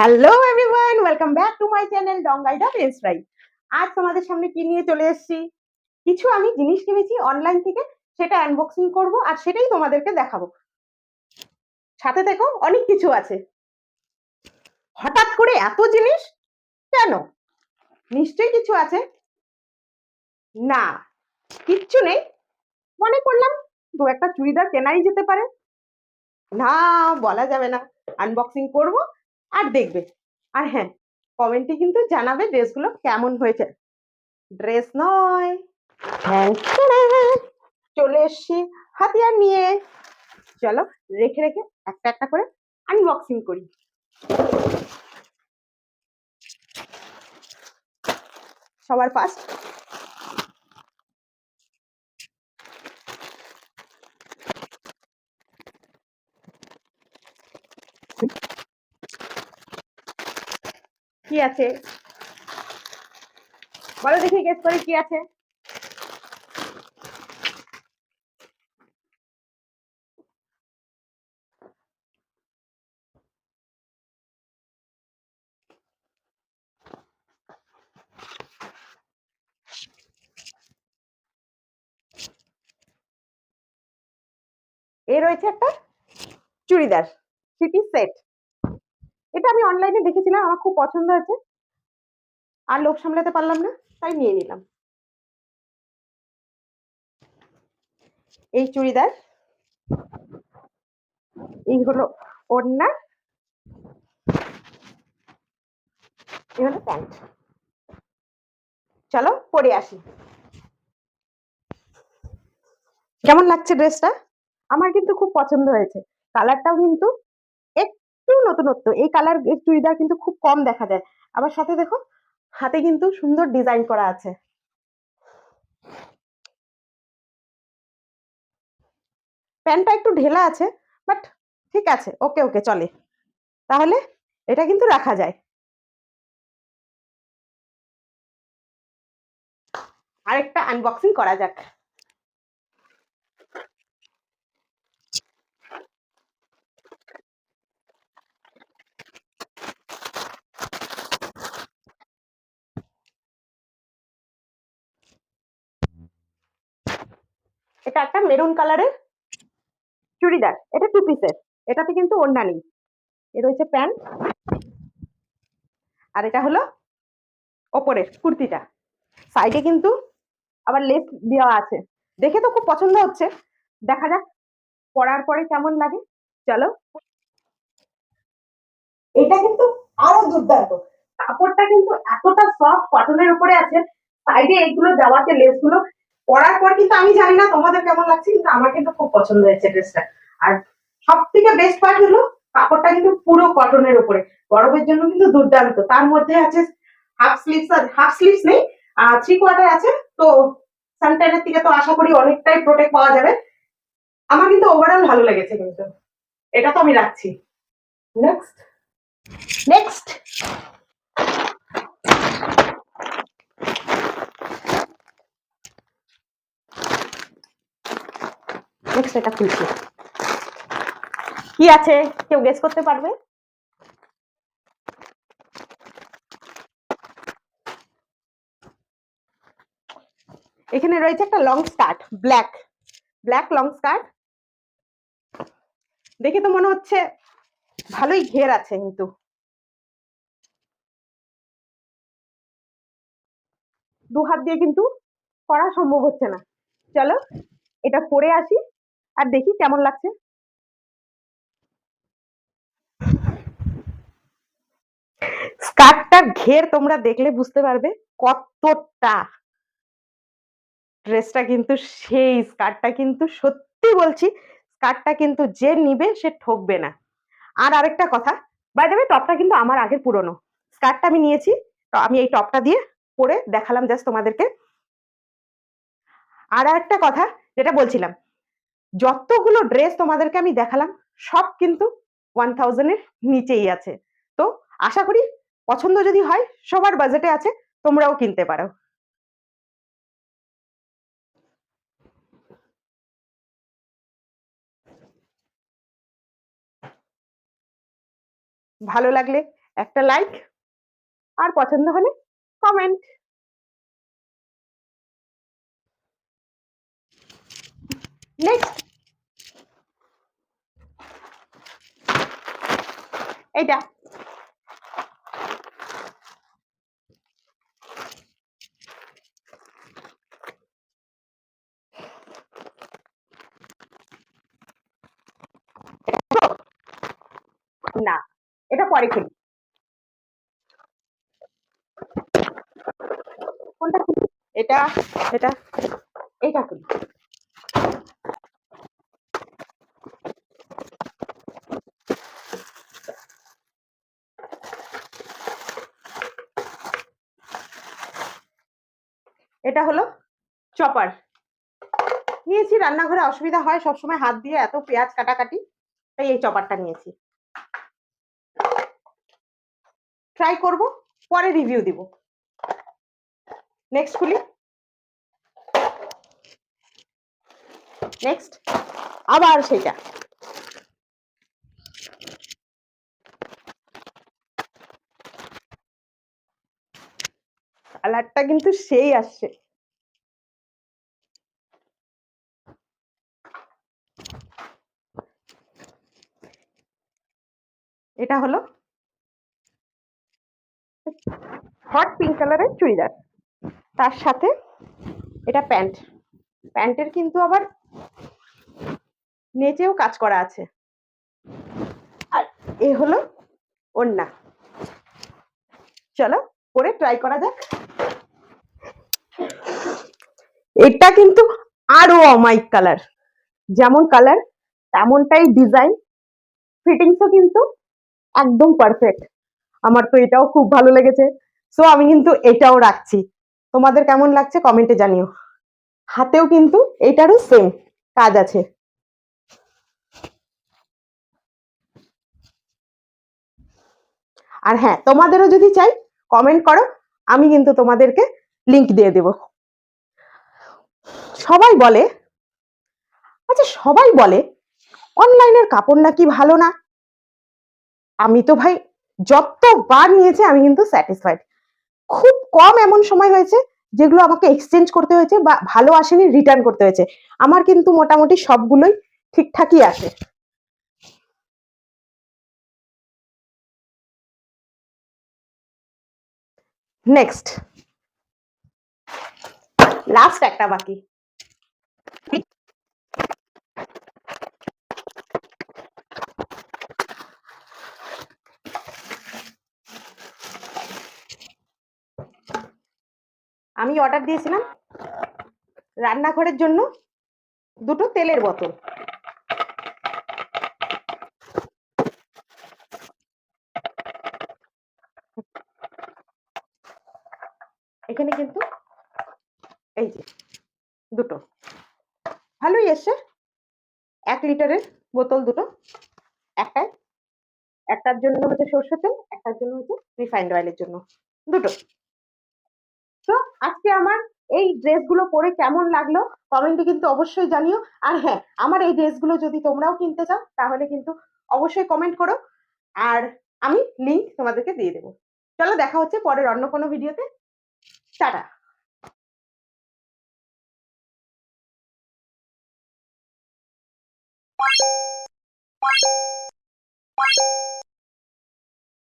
Hello everyone welcome back to my channel ডঙ্গাইড অফ এসরাই আজ তোমাদের সামনে কি নিয়ে চলে এসেছি? কিছু আমি জিনিস কিনেছি অনলাইন থেকে, সেটা আনবক্সিং করব আর সেটাই তোমাদেরকে দেখাবো। সাথে দেখো, অনেক কিছু আছে। হঠাৎ করে এত জিনিস? কেন? নিশ্চয়ই কিছু আছে। না, কিচ্ছু নেই। মনে করলাম দু একটা চুড়িদার কেনাই যেতে পারে। না, বলা যাবে না। আনবক্সিং করব আর দেখবে। আর হ্যাঁ কমেন্টে কিন্তু জানাবে ড্রেসগুলো কেমন হয়েছে। ড্রেস নয় চলে এসছি হাতিয়ার নিয়ে। চলো রেখে রেখে একটা একটা করে আনবক্সিং করি। সবার ফার্স্ট কি আছে? বলো দেখি গেস করে কি আছে? এ রয়েছে একটা চুড়িদার সিটি সেট এটা আমি অনলাইনে দেখেছিলাম, আমার খুব পছন্দ হয়েছে। আর লোভ সামলাতে পারলাম না, তাই নিয়ে নিলাম। এই চুড়িদার, এই হলো ওড়না, এই হলো প্যান্ট। চলো পরে আসি। কেমন লাগছে ড্রেসটা আমার কিন্তু খুব পছন্দ হয়েছে। কালারটাও কিন্তু একটু নতুনত্ব। এই কালার চুড়িদার কিন্তু খুব কম দেখা যায়। আবার সাথে দেখো হাতে কিন্তু সুন্দর ডিজাইন করা আছে। প্যান্টটা একটু ঢেলা আছে বাট ঠিক আছে ওকে ওকে চলে। তাহলে এটা কিন্তু রাখা যায়। আরেকটা আনবক্সিং করা যাক। এটা একটা মেরুন কালারের চুড়িদার। এটা টু পিসের এটাতে কিন্তু ওড়না নেই। এ রয়েছে প্যান্ট। আর এটা হলো ওপরের কুর্তিটা। সাইডে কিন্তু আবার লেস দেওয়া আছে। দেখে তো খুব পছন্দ হচ্ছে। দেখা যাক পরার পরে কেমন লাগে। চলো। এটা কিন্তু আরও দুর্দান্ত। কাপড়টা কিন্তু এতটা সফট কটনের উপরে আছে। সাইডে এগুলো দেওয়াতে লেসগুলো পরার পর কিন্তু আমি জানি না তোমাদের কেমন লাগছে, কিন্তু আমার কিন্তু খুব পছন্দ হয়েছে ড্রেসটা। আর সব থেকে বেস্ট পার্ট হলো কাপড়টা কিন্তু পুরো কটনের উপরে। গরমের জন্য কিন্তু দুর্দান্ত। তার মধ্যে আছে হাফ স্লিভস হাফ স্লিভস নেই থ্রি কোয়ার্টার আছে। তো সানটাইনের থেকে তো আশা করি অনেকটাই প্রোটেক্ট পাওয়া যাবে। আমার কিন্তু ওভারঅল ভালো লেগেছে কিন্তু। এটা তো আমি রাখছি। নেক্সট নেক্সট নেক্সট এটা খুলছি। কি আছে? কেউ গেস করতে পারবে? এখানে রয়েছে একটা long skirt black black long skirt দেখে তো মনে হচ্ছে ভালোই ঘের আছে কিন্তু। দু হাত দিয়ে কিন্তু করা সম্ভব হচ্ছে না। চলো, এটা পরে আসি। আর দেখি কেমন লাগছে। স্কার্টটার ঘের তোমরা দেখলে বুঝতে পারবে কতটা। ড্রেসটা কিন্তু সেই স্কার্টটা কিন্তু সত্যি বলছি স্কার্টটা কিন্তু যে নিবে সে ঠকবে না। আর আরেকটা কথা বাই দেবে টপটা কিন্তু আমার আগের পুরনো। স্কার্টটা আমি নিয়েছি আমি এই টপটা দিয়ে পরে দেখালাম জাস্ট তোমাদেরকে। আর একটা কথা যেটা বলছিলাম যতগুলো ড্রেস তোমাদেরকে আমি দেখালাম, সব কিন্তু ওয়ান থাউজেন্ডের নিচেই আছে। তো আশা করি পছন্দ যদি হয়, সবার বাজেটে আছে, তোমরাও কিনতে পারো। ভালো লাগলে একটা লাইক আর পছন্দ হলে কমেন্ট নেক্সট এইটা না এটা পরে খুলি। কোনটা খুলি? এটা এটা। এইটা খুলি। এটা হলো চপার। নিয়েছি, রান্নাঘরে অসুবিধা হয়, সবসময় হাত দিয়ে এত পেঁয়াজ কাটাকাটি, তাই এই চপারটা নিয়েছি। ট্রাই করব, পরে রিভিউ দিব। নেক্সট খুলি। নেক্সট আবার সেইটা। কালারটা কিন্তু সেই আসছে এটা হলো হট পিঙ্ক কালারের চুড়িদার। তার সাথে এটা প্যান্ট। প্যান্টের কিন্তু আবার নেচেও কাজ করা আছে। আর এ হলো ওড়না। চলো পরে ট্রাই করা যাক। এটা কিন্তু আরও অমাইক কালার যেমন কালার তেমনটাই ডিজাইন ফিটিংসও কিন্তু একদম পারফেক্ট আমার তো এটাও খুব ভালো লেগেছে। সো আমি কিন্তু এটাও রাখছি। তোমাদের কেমন লাগছে কমেন্টে জানিও। হাতেও কিন্তু এটারও সেম কাজ আছে। আর হ্যাঁ তোমাদেরও যদি চাই কমেন্ট করো, আমি কিন্তু তোমাদেরকে লিংক দিয়ে দেব। সবাই বলে আচ্ছা সবাই বলে অনলাইনের কাপড় নাকি ভালো না? আমি তো ভাই যতবার নিয়েছি আমি কিন্তু স্যাটিসফাইড খুব কম এমন সময় হয়েছে যেগুলো আমাকে এক্সচেঞ্জ করতে হয়েছে বা ভালো আসেনি রিটার্ন করতে হয়েছে। আমার কিন্তু মোটামুটি সবগুলোই ঠিকঠাকই আসে। নেক্সট লাস্ট একটা বাকি। আমি অর্ডার দিয়েছিলাম রান্নাঘরের জন্য দুটো তেলের বোতল। এখানে কিন্তু এই যে দুটো। ভালোই এসছে। এক লিটারের বোতল দুটো। একটাই। একটার জন্য হচ্ছে সর্ষের তেল, একটার জন্য হচ্ছে রিফাইন্ড অয়েলের জন্য। দুটো। তো আজকে আমার এই ড্রেসগুলো পরে কেমন লাগল কমেন্টে কিন্তু অবশ্যই জানিও। আর হ্যাঁ আমার এই ড্রেসগুলো যদি তোমরাও কিনতে চাও, তাহলে কিন্তু অবশ্যই কমেন্ট করো। আর আমি লিঙ্ক তোমাদেরকে দিয়ে দেবো। চলো দেখা হচ্ছে পরের অন্য কোনো ভিডিওতে টাটা!